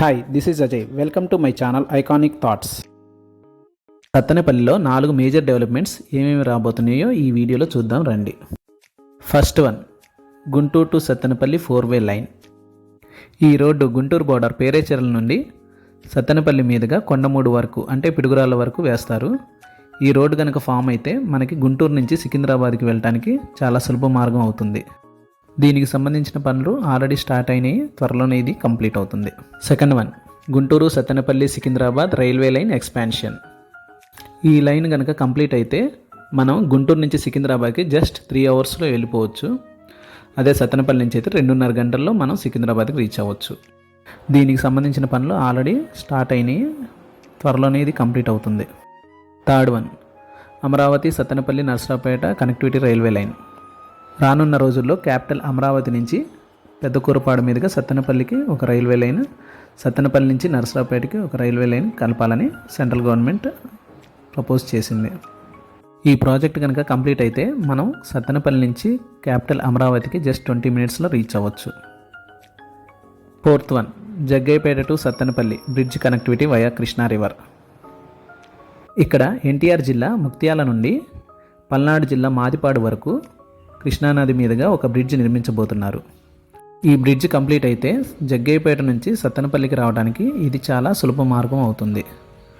Hi this is Ajay welcome to my channel Iconic Thoughts సత్తెనపల్లిలో నాలుగు major developments ఏమేమి రాబోతున్నాయో ఈ వీడియోలో చూద్దాం రండి. First one Guntur to Sattenapalli four way line ఈ రోడ్డు గుంటూరు బోర్డర్ పేరేచెరల నుండి సత్తెనపల్లి మీదుగా కొండమూడు వరకు అంటే పిడుగురాళ్ళ వరకు వేస్తారు. ఈ రోడ్డు కనుక ఫామ్ అయితే మనకి గుంటూరు నుంచి సికింద్రాబాద్కి వెళ్ళడానికి చాలా సులభ మార్గం అవుతుంది. దీనికి సంబంధించిన పనులు ఆల్రెడీ స్టార్ట్ అయినాయి. త్వరలోనే ఇది కంప్లీట్ అవుతుంది. Second one Guntur Sattenapalli Secunderabad railway line expansion. ఈ లైన్ కనుక కంప్లీట్ అయితే మనం గుంటూరు నుంచి సికింద్రాబాద్కి జస్ట్ త్రీ అవర్స్లో వెళ్ళిపోవచ్చు. అదే సత్తెనపల్లి నుంచి అయితే రెండున్నర గంటల్లో మనం సికింద్రాబాద్కి రీచ్ అవ్వచ్చు. దీనికి సంబంధించిన పనులు ఆల్రెడీ స్టార్ట్ అయినాయి. త్వరలోనే ఇది కంప్లీట్ అవుతుంది. Third one Amaravati Sattenapalli Narasaraopet connectivity railway line. రానున్న రోజుల్లో క్యాపిటల్ అమరావతి నుంచి పెద్దకూరపాడు మీదుగా సత్తెనపల్లికి ఒక రైల్వే లైన్ సత్తెనపల్లి నుంచి నరసరావుపేటకి ఒక రైల్వే లైన్ కలపాలని సెంట్రల్ గవర్నమెంట్ ప్రపోజ్ చేసింది. ఈ ప్రాజెక్ట్ కనుక కంప్లీట్ అయితే మనం సత్తెనపల్లి నుంచి క్యాపిటల్ అమరావతికి జస్ట్ ట్వంటీ మినిట్స్లో రీచ్ అవ్వచ్చు. Fourth one Jaggayyapeta to Sattenapalli bridge connectivity via Krishna river. ఇక్కడ ఎన్టీఆర్ జిల్లా ముక్త్యాల నుండి పల్నాడు జిల్లా మాదిపాడు వరకు కృష్ణానది మీదుగా ఒక బ్రిడ్జ్ నిర్మించబోతున్నారు. ఈ బ్రిడ్జ్ కంప్లీట్ అయితే జగ్గయ్యపేట నుంచి సత్తెనపల్లికి రావడానికి ఇది చాలా సులభ మార్గం అవుతుంది.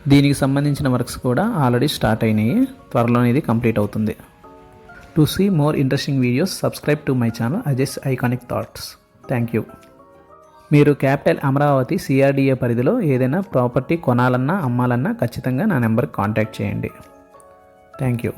దీనికి సంబంధించిన వర్క్స్ కూడా ఆల్రెడీ స్టార్ట్ అయినాయి. త్వరలోనే ఇది కంప్లీట్ అవుతుంది. To see more interesting videos subscribe to my channel Ajay's iconic thoughts. Thank you. మీరు క్యాపిటల్ అమరావతి సిఆర్డిఏ పరిధిలో ఏదైనా ప్రాపర్టీ కొనాలన్నా అమ్మాలన్నా ఖచ్చితంగా నా నెంబర్కి కాంటాక్ట్ చేయండి. Thank you.